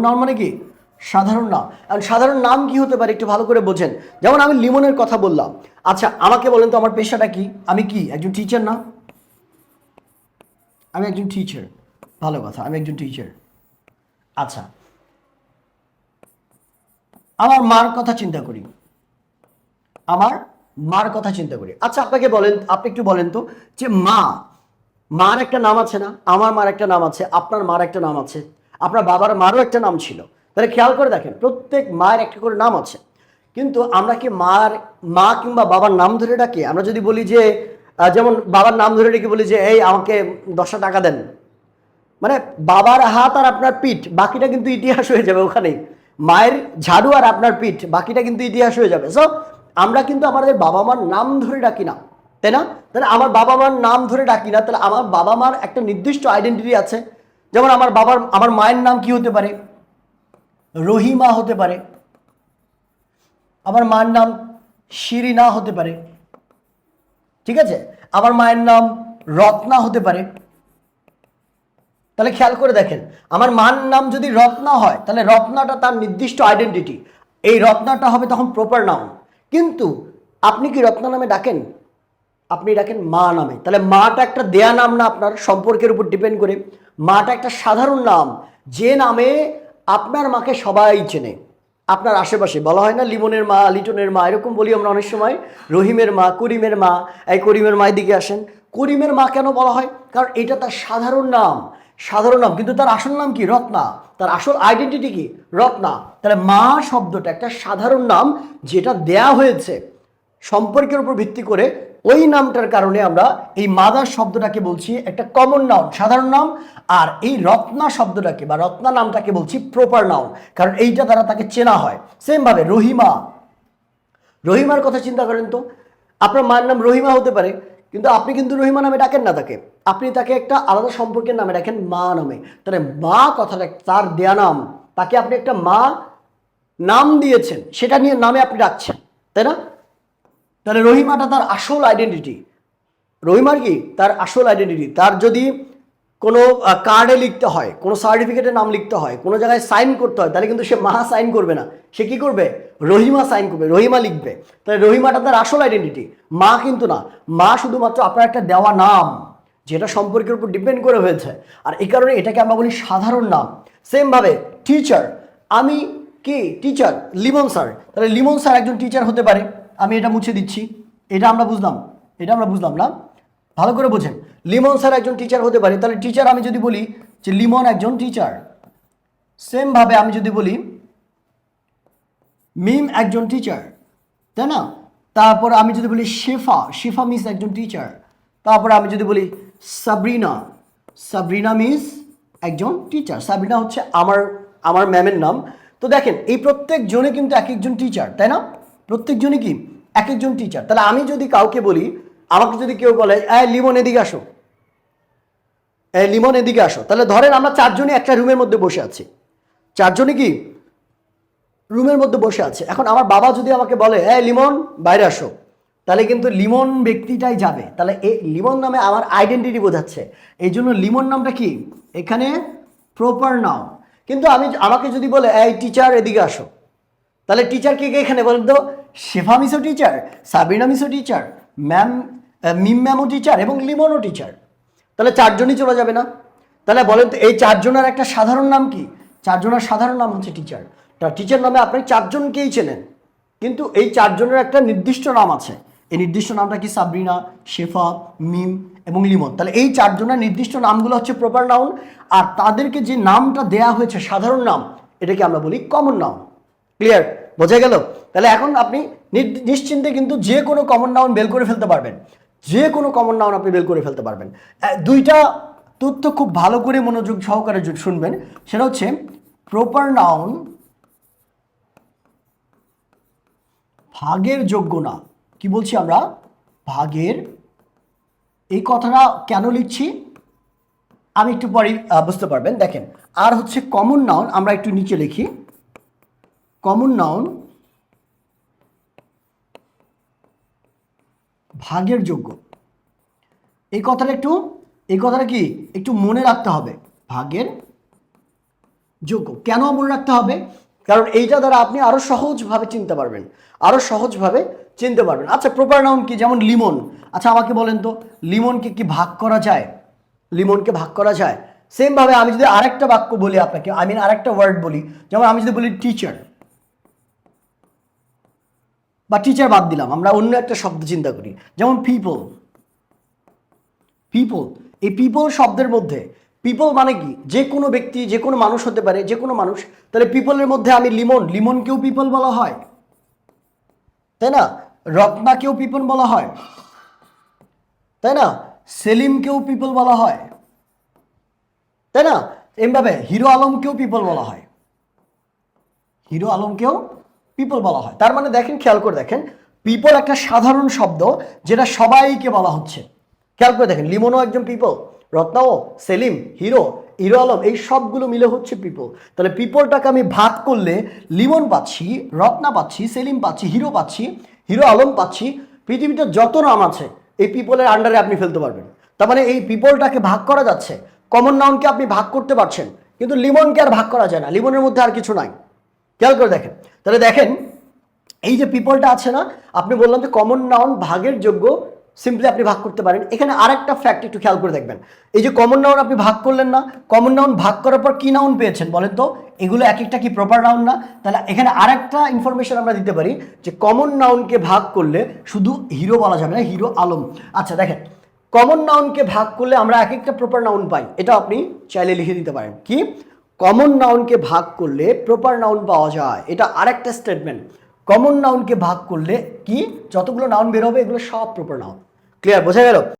Common noun মানে কি? সাধারণ নাম। আর সাধারণ নাম কি হতে পারে একটু ভালো করে বোঝেন। যেমন আমি লিমনের কথা বললাম। আচ্ছা আমাকে বলেন তো আমার পেশাটা কি? আমি কি? একজন টিচার না? আমি একজন টিচার ভালো কথা, আমি একজন টিচার আচ্ছা। আমার মার কথা চিন্তা করি। আমার মার কথা চিন্তা করি। আচ্ছা আপনাকে বলেন, আপনি একটু বলেন তো, যে মা, মার একটা নাম আছে না? আমার মার একটা নাম আছে, আপনার মার একটা নাম আছে। আপনার বাবার মারও একটা নাম ছিল। তাহলে খেয়াল করে দেখেন, প্রত্যেক মায়ের একটা করে নাম আছে। কিন্তু আমরা কি মার, মা কিংবা বাবার নাম ধরে ডাকি? আমরা যদি বলি যে যেমন বাবার নাম ধরে ডেকে বলি যে, এই, আমাকে দশটা টাকা দেন। মানে বাবার হাত আর আপনার পিঠ, বাকিটা কিন্তু ইতিহাস হয়ে যাবে ওখানেই। মায়ের ঝাড়ু আর আপনার পিঠ, বাকিটা কিন্তু ইতিহাস হয়ে যাবে। সো আমরা কিন্তু আমাদের বাবা মার নাম ধরে ডাকি না। তাই না? তাহলে আমার বাবা মার নাম ধরে ডাকি না, তাহলে আমার বাবা মার একটা নির্দিষ্ট আইডেন্টিটি আছে। যেমন আমার বাবার, আমার মায়ের নাম কি হতে পারে? রহিমা হতে পারে। আমার মায়ের নাম শিরিনা হতে পারে। ঠিক আছে? আমার মায়ের নাম রত্না হতে পারে। তাহলে খেয়াল করে দেখেন, আমার মার নাম যদি রত্না হয়, তাহলে রত্নাটা তার নির্দিষ্ট আইডেন্টিটি এই রত্নাটা হবে তখন প্রপার নাম কিন্তু আপনি কি রত্না নামে ডাকেন? আপনি ডাকেন মা নামে। তাহলে মাটা একটা দেয়া নাম না আপনার, সম্পর্কের উপর ডিপেন্ড করে। মাটা একটা সাধারণ নাম, যে নামে আপনার মাকে সবাই চেনে। আপনার আশেপাশে, বলা হয় না লিমনের মা, লিটনের মা, এরকম বলি আমরা অনেক সময়। রহিমের মা, করিমের মা, এই করিমের মায়ের দিকে আসেন। করিমের মা কেন বলা হয়? কারণ এটা তার সাধারণ নাম সাধারণ নাম। কিন্তু তার আসল নাম কি? রত্না। তার আসল আইডেন্টিটি কি? রত্না। তাহলে মা শব্দটা একটা সাধারণ নাম, যেটা দেয়া হয়েছে। সম্পর্কের উপর ভিত্তি করে ওই নামটার কারণে আমরা এই মাদার শব্দটাকে বলছি একটা কমন নাউন সাধারণ নাম, আর এই রত্না শব্দটাকে বা রত্না নামটাকে বলছি প্রপার নাউন কারণ এইটা দ্বারা তাকে চেনা হয়। সেমভাবে রহিমা। রহিমার কথা চিন্তা করেন তো। আপনার মায়ের নাম রহিমা হতে পারে, কিন্তু আপনি কিন্তু রহিমা নামে ডাকেন না তাকে। আপনি তাকে একটা আলাদা সম্পর্কের নামে ডাকেন মা নামে। তাহলে মা কথাটা, তার দেয়া নাম, তাকে আপনি একটা মা নাম দিয়েছেন, সেটা নিয়ে নামে আপনি ডাকছেন, তাই না? তাহলে রহিমাটা তার আসল আইডেন্টিটি রহিমার কি? তার আসল আইডেন্টিটি তার যদি কোনো কার্ডে লিখতে হয়, কোনো সার্টিফিকেটে নাম লিখতে হয়, কোনো জায়গায় সাইন করতে হয়, তাহলে কিন্তু সে মা সাইন করবে না। সে কি করবে? রহিমা সাইন করবে, রহিমা লিখবে। তাহলে রহিমাটা তার আসল আইডেন্টিটি মা কিন্তু না। মা শুধুমাত্র আপনার একটা দেওয়া নাম, যেটা সম্পর্কের উপর ডিপেন্ড করে হয়েছে। আর এই কারণে এটাকে আমরা বলি সাধারণ নাম। সেমভাবে টিচার আমি কি? টিচার লিমন স্যার তাহলে লিমন স্যার একজন টিচার হতে পারে। আমি এটা মুছে দিচ্ছি। এটা আমরা বুঝলাম। এটা আমরা বুঝলাম না। ভালো করে বোঝেন। লিমন স্যার একজন টিচার হতে পারে। তাহলে টিচার আমি যদি বলি যে লিমন একজন টিচার সেমভাবে আমি যদি বলি, মিম একজন টিচার তাই না? তারপর আমি যদি বলি শেফা শেফা মিস একজন টিচার তারপর আমি যদি বলি সাবরিনা সাবরিনা মিস একজন টিচার সাবরিনা হচ্ছে আমার আমার ম্যামের নাম। তো দেখেন, এই প্রত্যেক জনে কিন্তু এক একজন টিচার তাই না? প্রত্যেকজনই কি? এক একজন টিচার তাহলে আমি যদি কাউকে বলি, আমাকে যদি কেউ বলে, এই লিমন এদিকে আসো। এই লিমন এদিকে আসো। তাহলে ধরেন আমরা চারজনই একটা রুমের মধ্যে বসে আছি। চারজনই কি? রুমের মধ্যে বসে আছে। এখন আমার বাবা যদি আমাকে বলে হ্যাঁ লিমন, বাইরে আসো। তাহলে কিন্তু লিমন ব্যক্তিটাই যাবে। তাহলে এই লিমন নামে আমার আইডেন্টিটি বোঝাচ্ছে। এই জন্য লিমন নামটা কি? এখানে প্রপার নাম কিন্তু আমি, আমাকে যদি বলে, এই টিচার এদিকে আসো। তাহলে টিচার কে কে এখানে বলেন তো শেফা মিসো টিচার সাবিনা মিসো টিচার ম্যাম মিম ম্যামও টিচার এবং লিমনও টিচার তাহলে চারজনই চলে যাবে না? তাহলে বলেন তো, এই চারজনের একটা সাধারণ নাম কি? চারজনের সাধারণ নাম হচ্ছে টিচার তা টিচার নামে আপনি চারজনকেই চেনেন। কিন্তু এই চারজনের একটা নির্দিষ্ট নাম আছে। এই নির্দিষ্ট নামটা কি সাবরিনা শেফা, মিম এবং লিমন? তাহলে এই চারজনের নির্দিষ্ট নামগুলো হচ্ছে প্রপার নাউন আর তাদেরকে যে নামটা দেয়া হয়েছে সাধারণ নাম, এটাকে আমরা বলি কমন নাম ক্লিয়ার বোঝা গেল? তাহলে এখন আপনি নিশ্চিন্তে কিন্তু যে কোনো কমন নাউন বের করে ফেলতে পারবেন। যে কোনো কমন নাউন আপনি বের করে ফেলতে পারবেন। দুইটা তথ্য খুব ভালো করে মনোযোগ সহকারে শুনবেন। সেটা হচ্ছে প্রপার নাউন ভাগের যোগ্য না। কি বলছি আমরা? ভাগের এই কথাটা কেন লিখছি? আমি একটু আহ, বুঝতে পারবেন। দেখেন আর হচ্ছে কমন নাউন আমরা একটু নিচে লিখি। কমন নাউন ভাগের যোগ্য। এই কথাটা একটু, এই কথাটা কি, একটু মনে রাখতে হবে। ভাগের যোগ্য। কেন মনে রাখতে হবে? কারণ এইটা দ্বারা আপনি আরও সহজভাবে চিনতে পারবেন। আরও সহজভাবে চিনতে পারবেন। আচ্ছা প্রপার নাউন কি? যেমন লিমন আচ্ছা আমাকে বলেন তো লিমনকে কি ভাগ করা যায়? লিমনকে ভাগ করা যায়। সেম ভাবে আমি যদি আরেকটা বাক্য বলি আপনাকে আই মিন আরেকটা ওয়ার্ড বলি, যেমন আমি যদি বলি টিচার বা টিচার বাদ দিলাম, আমরা অন্য একটা শব্দ চিন্তা করি, যেমন পিপল পিপল এই পিপল শব্দের মধ্যে পিপল মানে কি? যে কোনো ব্যক্তি, যে কোনো মানুষ হতে পারে, যে কোনো মানুষ, তাহলে পিপলের মধ্যে আমি লিমন লিমনকেও পিপল বলা হয়, তাই না? রত্নাকেও পিপল বলা হয়, তাই না? সেলিমকেও পিপল বলা হয়, তাই না? এমভাবে হিরো আলমকেও পিপল বলা হয়, হিরো আলমকেও পিপল বলা হয়। তার মানে দেখেন, খেয়াল করে দেখেন পিপল একটা সাধারণ শব্দ যেটা সবাইকে বলা হচ্ছে। খেয়াল করে দেখেন, লিমনও একজন পিপল রত্নাও সেলিম, হিরো হিরো আলম, এই সবগুলো মিলে হচ্ছে পিপল তাহলে পিপলটাকে আমি ভাগ করলে লিমন পাচ্ছি, রত্না পাচ্ছি, সেলিম পাচ্ছি, হিরো পাচ্ছি, হিরো আলম পাচ্ছি, পৃথিবীতে যত নাম আছে, এই পিপলের আন্ডারে আপনি ফেলতে পারবেন। তার মানে এই পিপলটাকে ভাগ করা যাচ্ছে। কমন নাউনকে আপনি ভাগ করতে পারছেন, কিন্তু লিমনকে আর ভাগ করা যায় না। লিমনের মধ্যে আর কিছু নাই। খেয়াল করে দেখেন। তাহলে দেখেন, এই যে পিপলটা আছে না, আপনি বললাম যে কমন নাউন ভাগের যোগ্য সিম্পলি আপনি ভাগ করতে পারেন। এখানে আরেকটা ফ্যাক্ট একটু খেয়াল করে দেখবেন। এই যে কমন নাউন আপনি ভাগ করলেন না কমন নাউন ভাগ করার পর কি নাউন পেয়েছেন বলেন তো? এগুলো এক একটা কি প্রপার নাউন না? তাহলে এখানে আরেকটা ইনফরমেশন আমরা দিতে পারি যে কমন নাউনকে ভাগ করলে শুধু হিরো বলা যাবে না হিরো আলম। আচ্ছা দেখেন কমন নাউনকে ভাগ করলে আমরা এক একটা প্রপার নাউন পাই। এটা আপনি চাইলে লিখে দিতে পারেন। কি? কমন নাউনকে ভাগ করলে প্রপার নাউন পাওয়া যায়। এটা আরেকটা স্টেটমেন্ট কমন নাউনকে ভাগ করলে কি? যতগুলো নাউন বের হবে, এগুলো সব প্রপার নাউন ক্লিয়ার বোঝা গেল?